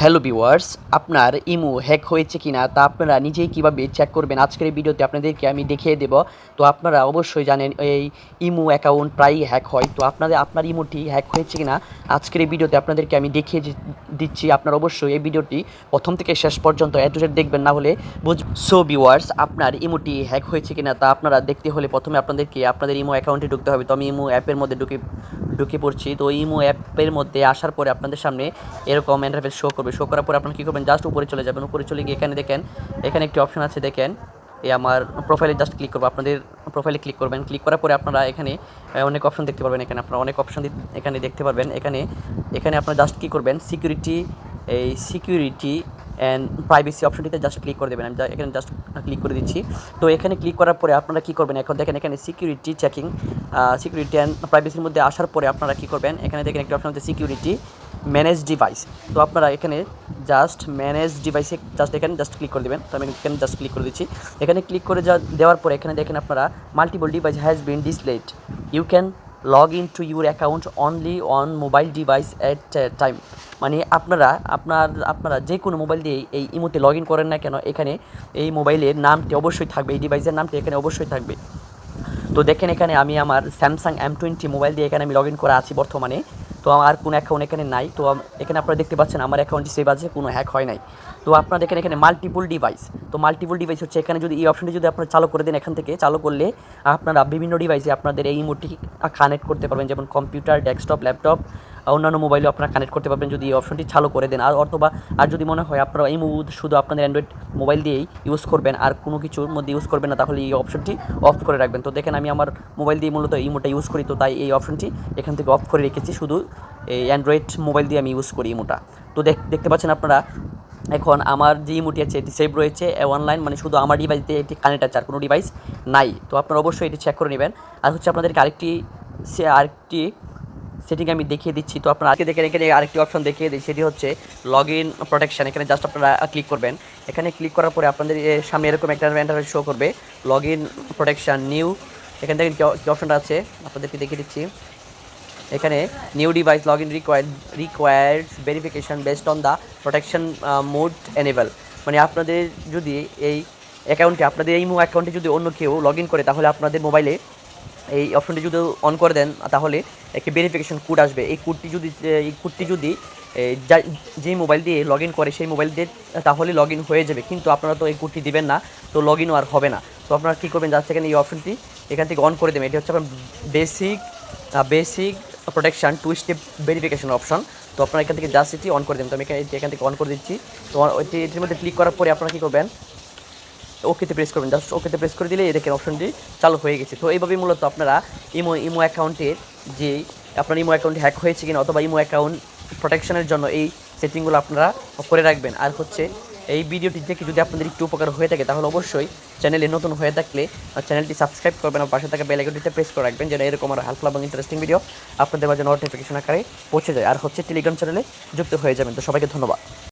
Hello viewers আপনার imo hack হয়েছে কিনা তা আপনারা নিজেই কীভাবে চেক করবেন? আজকের ভিডিওতে আপনাদেরকে আমি দেখিয়ে দেব। তো আপনারা অবশ্যই জানেন, এই ইমো অ্যাকাউন্ট প্রায়ই হ্যাক হয়। তো আপনাদের, আপনার ইমোটি হ্যাক হয়েছে কিনা আজকের এই ভিডিওতে আপনাদেরকে আমি দেখিয়ে দিচ্ছি। আপনারা অবশ্যই এই ভিডিওটি প্রথম থেকে শেষ পর্যন্ত অ্যাড্রেস দেখবেন, না হলে বুঝ সো ভিউয়ার্স আপনার ইমোটি হ্যাক হয়েছে কিনা তা আপনারা দেখতে হলে প্রথমে আপনাদেরকে আপনাদের ইমো অ্যাকাউন্টে ঢুকতে হবে। তো আমি ইমো অ্যাপের মধ্যে ঢুকে ঢুকে পড়ছি। তো ইমো অ্যাপের মধ্যে আসার পরে আপনাদের সামনে এরকম ইন্টারফেস শো করবে। শো করার পরে আপনারা কী করবেন? জাস্ট উপরে চলে যাবেন। উপরে চলে গিয়ে এখানে দেখেন, এখানে একটি অপশন আছে দেখেন। এই আমার প্রোফাইলে জাস্ট ক্লিক করব। আপনাদের প্রোফাইলে ক্লিক করবেন। ক্লিক করার পরে আপনারা এখানে অনেক অপশন দেখতে পারবেন এখানে। আপনারা অনেক অপশন এখানে দেখতে পারবেন। এখানে এখানে আপনারা জাস্ট কী করবেন? সিকিউরিটি এই সিকিউরিটি অ্যান্ড প্রাইভেসি অপশনটিতে জাস্ট ক্লিক করে দেবেন। আমি এখানে জাস্ট ক্লিক করে দিচ্ছি। তো এখানে ক্লিক করার পরে আপনারা কী করবেন? এখন দেখেন, এখানে সিকিউরিটি চেকিং সিকিউরিটি অ্যান্ড প্রাইভেসির মধ্যে আসার পরে আপনারা কী করবেন? এখানে দেখেন একটি অপশন হচ্ছে সিকিউরিটি ম্যানেজ ডিভাইস তো আপনারা এখানে জাস্ট ম্যানেজ ডিভাইসে জাস্ট এখানে জাস্ট ক্লিক করে দেবেন। তো আমি এখানে জাস্ট ক্লিক করে দিচ্ছি। এখানে ক্লিক করে যা দেওয়ার পরে এখানে দেখেন আপনারা multiple device has been displayed you can log in to your account only on mobile device at time মানে আপনারা, আপনার, আপনারা যে কোনো মোবাইল দিয়ে এই ইমোতে লগ ইন করেন না কেন, এখানে এই মোবাইলের নামটি অবশ্যই থাকবে, এই ডিভাইসের নামটি এখানে অবশ্যই থাকবে। তো দেখেন এখানে আমি আমার স্যামসাং এম টোয়েন্টি মোবাইল দিয়ে এখানে আমি লগ ইন করা আছি বর্তমানে। তো আমার কোনো অ্যাকাউন্ট এখানে নাই। তো এখানে আপনারা দেখতে পাচ্ছেন আমার অ্যাকাউন্টটি সেভ আছে, কোনো হ্যাক হয় নাই। তো আপনারা দেখেন এখানে মাল্টিপল ডিভাইস তো মাল্টিপল ডিভাইস হচ্ছে এখানে যদি এই অপশনটি যদি আপনারা চালু করে দেন এখান থেকে, চালু করলে আপনারা বিভিন্ন ডিভাইসে আপনাদের এই ইমোটি কানেক্ট করতে পারবেন। যেমন কম্পিউটার ডেস্কটপ ল্যাপটপ অন্যান্য মোবাইলে আপনারা কানেক্ট করতে পারবেন যদি এই অপশনটি চালু করে দেন। আর অথবা, আর যদি মনে হয় আপনারা এই শুধু আপনাদের অ্যান্ড্রয়েড মোবাইল দিয়েই ইউজ করবেন, আর কোনো কিছুর মধ্যে ইউজ করবেন না, তাহলে এই অপশনটি অফ করে রাখবেন। তো দেখেন, আমি আমার মোবাইল দিয়ে মূলত ইমোটা ইউজ করি, তো তাই এই অপশনটি এখান থেকে অফ করে রেখেছি। শুধু এই অ্যান্ড্রয়েড মোবাইল দিয়ে আমি ইউজ করি ইমোটা তো দেখ দেখতে পাচ্ছেন আপনারা, এখন আমার যে ইমোটি আছে, এটি সেভ রয়েছে অনলাইন মানে শুধু আমার ডিভাইস দিয়ে এটি কানেক্ট আছে, আর কোনো ডিভাইস নাই। তো আপনারা অবশ্যই এটি চেক করে নেবেন। আর হচ্ছে আপনাদেরকে আরেকটি সে- আরেকটি সেটিং আমি দেখিয়ে দিচ্ছি। তো আপনারা আজকে দেখেন, এখানে আরেকটি অপশন দেখিয়ে দিই, সেটি হচ্ছে লগ ইন প্রোটেকশন এখানে জাস্ট আপনারা ক্লিক করবেন। এখানে ক্লিক করার পরে আপনাদের সামনে এরকম একটা ইন্টারফেস শো করবে। লগ ইন প্রোটেকশন নিউ এখান থেকে কী অপশনটা আছে, আপনাদেরকে দেখিয়ে দিচ্ছি। এখানে new device log in required requireds verification based on the protection mode enable মানে আপনাদের যদি এই অ্যাকাউন্টে আপনাদের এই অ্যাকাউন্টে যদি অন্য কেউ লগ করে, তাহলে আপনাদের মোবাইলে এই অপশনটি যদি অন করে দেন, তাহলে একটি ভেরিফিকেশন কোড আসবে। এই কোডটি যদি, এই কোডটি যদি যা- মোবাইল দিয়ে লগ ইন করে, সেই মোবাইল দিয়ে তাহলে লগ ইন হয়ে যাবে। কিন্তু আপনারা তো এই কোডটি দিবেন না, তো লগ ইনও আর হবে না। তো আপনারা কী করবেন যার এই অপশনটি এখান থেকে অন করে দেবেন। এটি হচ্ছে আপনার basic basic protection two step verification option তো আপনারা এখান থেকে জাস্ট এটি অন করে দেবেন তো আমি এখানে থেকে অন করে দিচ্ছি। তো এটির মধ্যে ক্লিক করার পরে আপনারা কী করবেন ওকেতে প্রেস করবেন জাস্ট ওকেতে প্রেস করে দিলে এই দেখেন অপশনটি চালু হয়ে গেছে। তো এইভাবেই মূলত আপনারা ইমো ইমো অ্যাকাউন্টের যে আপনার ইমো অ্যাকাউন্ট হ্যাক হয়েছে কিনা অথবা ইমো অ্যাকাউন্ট প্রোটেকশনের জন্য এই সেটিংগুলো আপনারা করে রাখবেন। আর হচ্ছে এই ভিডিওটি থেকে যদি আপনাদের একটু উপকার হয়ে থাকে, তাহলে অবশ্যই চ্যানেলে নতুন হয়ে থাকলে চ্যানেলটি সাবস্ক্রাইব করবেন আর পাশে থাকা বেল আইকনটিতে প্রেস করে রাখবেন যেন এরকম আর হেল্পফুল এবং ইন্টারেস্টিং ভিডিও আপনাদের মাঝে নোটিফিকেশন আকারে পৌঁছে যায়। আর হচ্ছে টেলিগ্রাম চ্যানেলে যুক্ত হয়ে যাবেন। তো সবাইকে ধন্যবাদ।